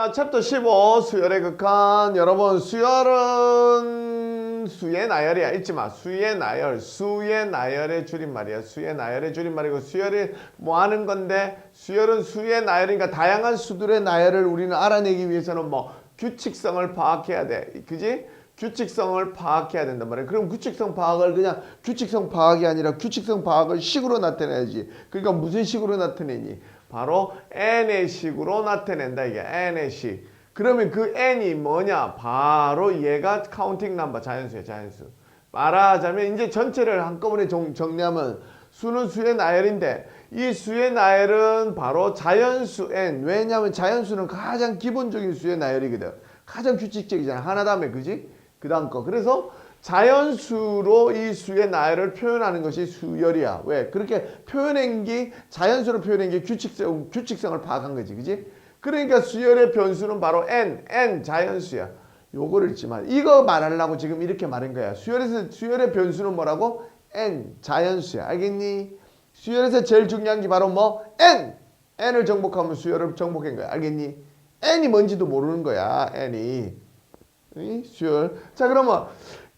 자, 챕터 15 수열의 극한. 여러분, 수열은 수의 나열이야. 잊지 마. 수의 나열. 수의 나열의 줄임말이야. 수의 나열의 줄임말이고 수열이 뭐 하는 건데 수열은 수의 나열이니까 다양한 수들의 나열을 우리는 알아내기 위해서는 뭐 규칙성을 파악해야 돼. 그지? 규칙성을 파악해야 된단 말이야. 그럼 규칙성 파악을 그냥 규칙성 파악이 아니라 규칙성 파악을 식으로 나타내야지. 그러니까 무슨 식으로 나타내니? 바로 n의 식으로 나타낸다 이게 n의 식. 그러면 그 n이 뭐냐? 바로 얘가 카운팅 넘버 자연수야 자연수. 말하자면 이제 전체를 한꺼번에 정, 정리하면 수는 수의 나열인데 이 수의 나열은 바로 자연수 n. 왜냐하면 자연수는 가장 기본적인 수의 나열이거든. 가장 규칙적이잖아. 하나 다음에 그지? 그 다음 거. 그래서 자연수로 이 수의 나열을 표현하는 것이 수열이야. 왜? 그렇게 표현한 게 자연수로 표현한 게 규칙성, 규칙성을 파악한 거지. 그지? 그러니까 수열의 변수는 바로 n, n 자연수야. 요거를 읽지만 이거 말하려고 지금 이렇게 말한 거야. 수열에서 수열의 변수는 뭐라고? n 자연수야. 알겠니? 수열에서 제일 중요한 게 바로 뭐 n. n을 정복하면 수열을 정복한 거야. 알겠니? n이 뭔지도 모르는 거야. n이. 이 수열. 자, 그러면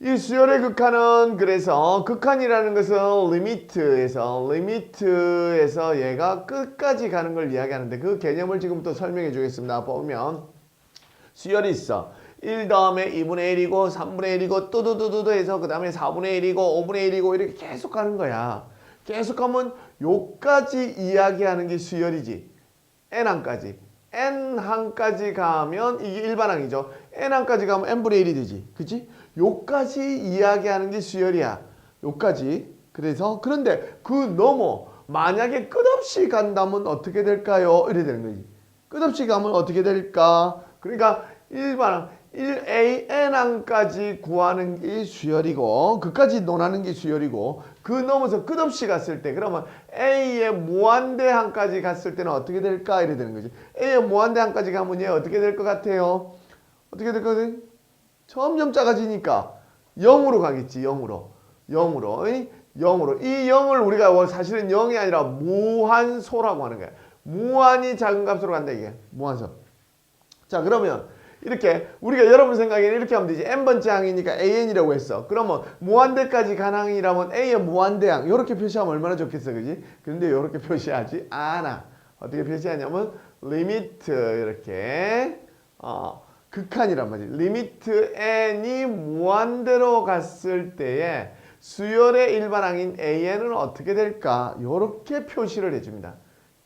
이 수열의 극한은 그래서 극한이라는 것은 리미트에서 리미트에서 얘가 끝까지 가는 걸 이야기하는데 그 개념을 지금부터 설명해 주겠습니다. 보면 수열이 있어. 1 다음에 2분의 1이고 3분의 1이고 또도도도도 해서 그 다음에 4분의 1이고 5분의 1이고 이렇게 계속 가는 거야. 계속 가면 요까지 이야기하는 게 수열이지. n항까지. n항까지 가면 이게 일반항이죠. n항까지 가면 n분의 1이 되지. 그치? 요까지 이야기하는 게 수열이야. 요까지. 그래서 그런데 그 넘어 만약에 끝없이 간다면 어떻게 될까요? 이래 되는 거지. 끝없이 가면 어떻게 될까? 그러니까 일반항 1AN항까지 구하는 게 수열이고 그까지 논하는 게 수열이고 그 넘어서 끝없이 갔을 때 그러면 A의 무한대항까지 갔을 때는 어떻게 될까? 이래 되는 거지. A의 무한대항까지 가면 얘 어떻게 될 것 같아요? 어떻게 될 것 같아요? 점점 작아지니까 0으로 가겠지 0으로. 0으로. 이? 0으로. 이 0을 우리가 뭐 사실은 0이 아니라 무한소라고 하는 거야. 무한이 작은 값으로 간다 이게. 무한소. 자 그러면 이렇게 우리가 여러분 생각에는 이렇게 하면 되지. N번째 항이니까 an이라고 했어. 그러면 무한대까지 간 항이라면 a의 무한대항. 이렇게 표시하면 얼마나 좋겠어 그지? 근데 이렇게 표시하지 않아. 어떻게 표시하냐면 리미트 이렇게. 어 극한이란 말이지. 리미트 n이 무한대로 갔을 때에 수열의 일반항인 an은 어떻게 될까? 이렇게 표시를 해줍니다.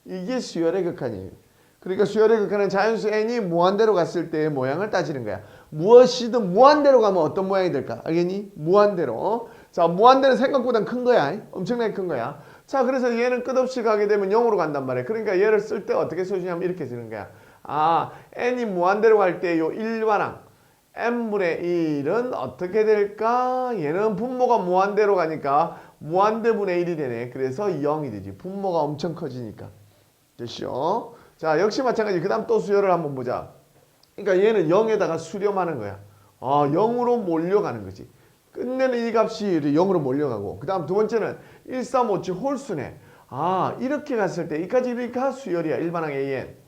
이게 수열의 극한이에요. 그러니까 수열의 극한은 자연수 n이 무한대로 갔을 때의 모양을 따지는 거야. 무엇이든 무한대로 가면 어떤 모양이 될까? 알겠니? 무한대로. 자, 무한대로 생각보다 큰 거야. 엄청나게 큰 거야. 자, 그래서 얘는 끝없이 가게 되면 0으로 간단 말이야. 그러니까 얘를 쓸 때 어떻게 써주냐면 이렇게 쓰는 거야. 아, n이 무한대로 갈 때요 일반항 n분의 1은 어떻게 될까? 얘는 분모가 무한대로 가니까 무한대분의 1이 되네. 그래서 0이 되지. 분모가 엄청 커지니까. 됐죠? 자, 역시 마찬가지. 그 다음 또 수열을 한번 보자. 그러니까 얘는 0에다가 수렴하는 거야. 아, 0으로 몰려가는 거지. 끝내는 이 값이 0으로 몰려가고 그 다음 두 번째는 1, 3, 5, 7 홀수네. 아, 이렇게 갔을 때 이까지 이러니까 수열이야. 일반항 AN.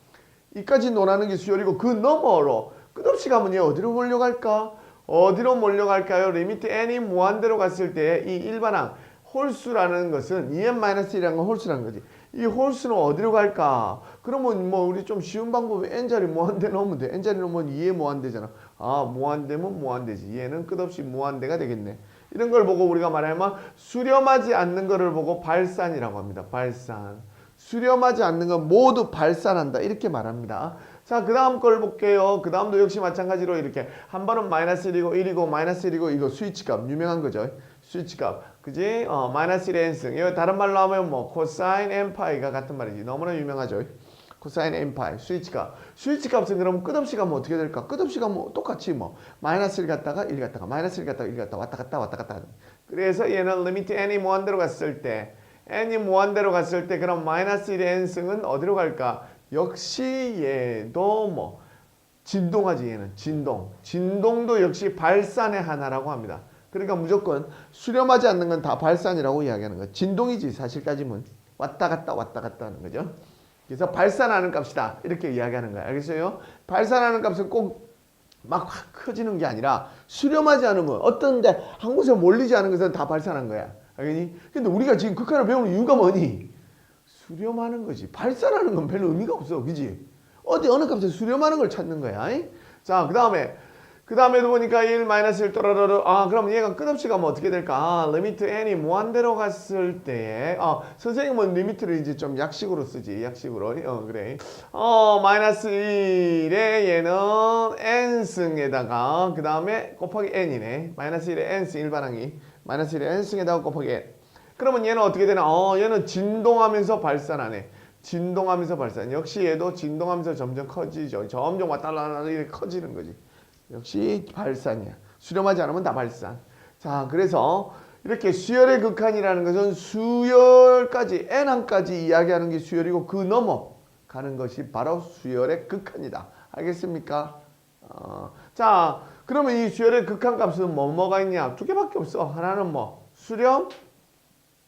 이까지 논하는 게 수열이고 그 너머로 끝없이 가면 얘 어디로 몰려갈까? 어디로 몰려갈까요? 리미트 n이 무한대로 갔을 때 이 일반항 홀수라는 것은 2n-1이라는 건 홀수라는 거지. 이 홀수는 어디로 갈까? 그러면 뭐 우리 좀 쉬운 방법이 n자리 무한대 넣으면 돼. n자리 넣으면 2의 무한대잖아. 아 무한대면 무한대지. 얘는 끝없이 무한대가 되겠네. 이런 걸 보고 우리가 말하면 수렴하지 않는 거를 보고 발산이라고 합니다. 발산. 수렴하지 않는 건 모두 발산한다 이렇게 말합니다. 자, 그 다음 걸 볼게요. 그 다음도 역시 마찬가지로 이렇게 한 번은 마이너스 1이고 1이고 마이너스 1이고 이거 스위치 값 유명한 거죠. 스위치 값. 그지? 어, 마이너스 1의 n승. 이거 다른 말로 하면 뭐 코사인 n 파이가 같은 말이지. 너무나 유명하죠. 코사인 n 파이 스위치 값. 스위치 값은 그러면 끝없이 가면 어떻게 될까? 끝없이 가면 똑같이 뭐 마이너스 1 갔다가 1 갔다가 마이너스 1 갔다가 1 갔다가 왔다 갔다 왔다 갔다. 그래서 얘는 리미트 n이 무한대로 갔을 때 n이 무한대로 갔을 때 그럼 마이너스 1의 n승은 어디로 갈까? 역시 얘도 뭐 진동하지 얘는 진동. 진동도 역시 발산의 하나라고 합니다. 그러니까 무조건 수렴하지 않는 건 다 발산이라고 이야기하는 거야. 진동이지 사실 따지면 왔다 갔다 왔다 갔다 하는 거죠. 그래서 발산하는 값이다. 이렇게 이야기하는 거야. 알겠어요? 발산하는 값은 꼭 막 확 커지는 게 아니라 수렴하지 않으면 어떤 데 한 곳에 몰리지 않은 것은 다 발산한 거야. 알겠니? 근데 우리가 지금 극한을 배우는 이유가 뭐니? 수렴하는 거지. 발산하는 건 별로 의미가 없어. 그지? 어디 어느 값에 수렴하는 걸 찾는 거야. 이? 자, 그 다음에 그 다음에도 보니까 1 마이너스 1 또라라라 아 그럼 얘가 끝없이 가면 어떻게 될까 아, 리미트 n이 무한대로 갔을 때에 아 선생님은 리미트를 이제 좀 약식으로 쓰지 약식으로 어 그래 어 마이너스 1에 얘는 n승에다가 그 다음에 곱하기 n이네 마이너스 1에 n승 일반항이 마이너스 1에 n승에다가 곱하기 n 그러면 얘는 어떻게 되나 어 얘는 진동하면서 발산하네 진동하면서 발산 역시 얘도 진동하면서 점점 커지죠 점점 왔다 갔다 이렇게 커지는 거지 역시 발산이야. 수렴하지 않으면 다 발산. 자, 그래서 이렇게 수열의 극한이라는 것은 수열까지 n항까지 이야기하는 게 수열이고 그 넘어 가는 것이 바로 수열의 극한이다. 알겠습니까? 어, 자, 그러면 이 수열의 극한 값은 뭐 뭐가 있냐? 두 개밖에 없어. 하나는 뭐 수렴,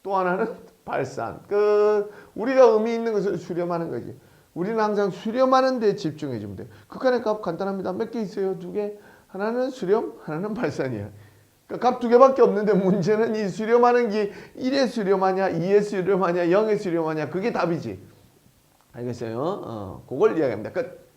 또 하나는 발산. 그 우리가 의미 있는 것을 수렴하는 거지. 우리는 항상 수렴하는 데 집중해 주면 돼. 극한의 값 간단합니다. 몇 개 있어요? 두 개. 하나는 수렴, 하나는 발산이야. 그러니까 값 두 개밖에 없는데 문제는 이 수렴하는 게 1의 수렴하냐, 2의 수렴하냐, 0의 수렴하냐 그게 답이지. 알겠어요? 어, 그걸 이야기합니다. 끝.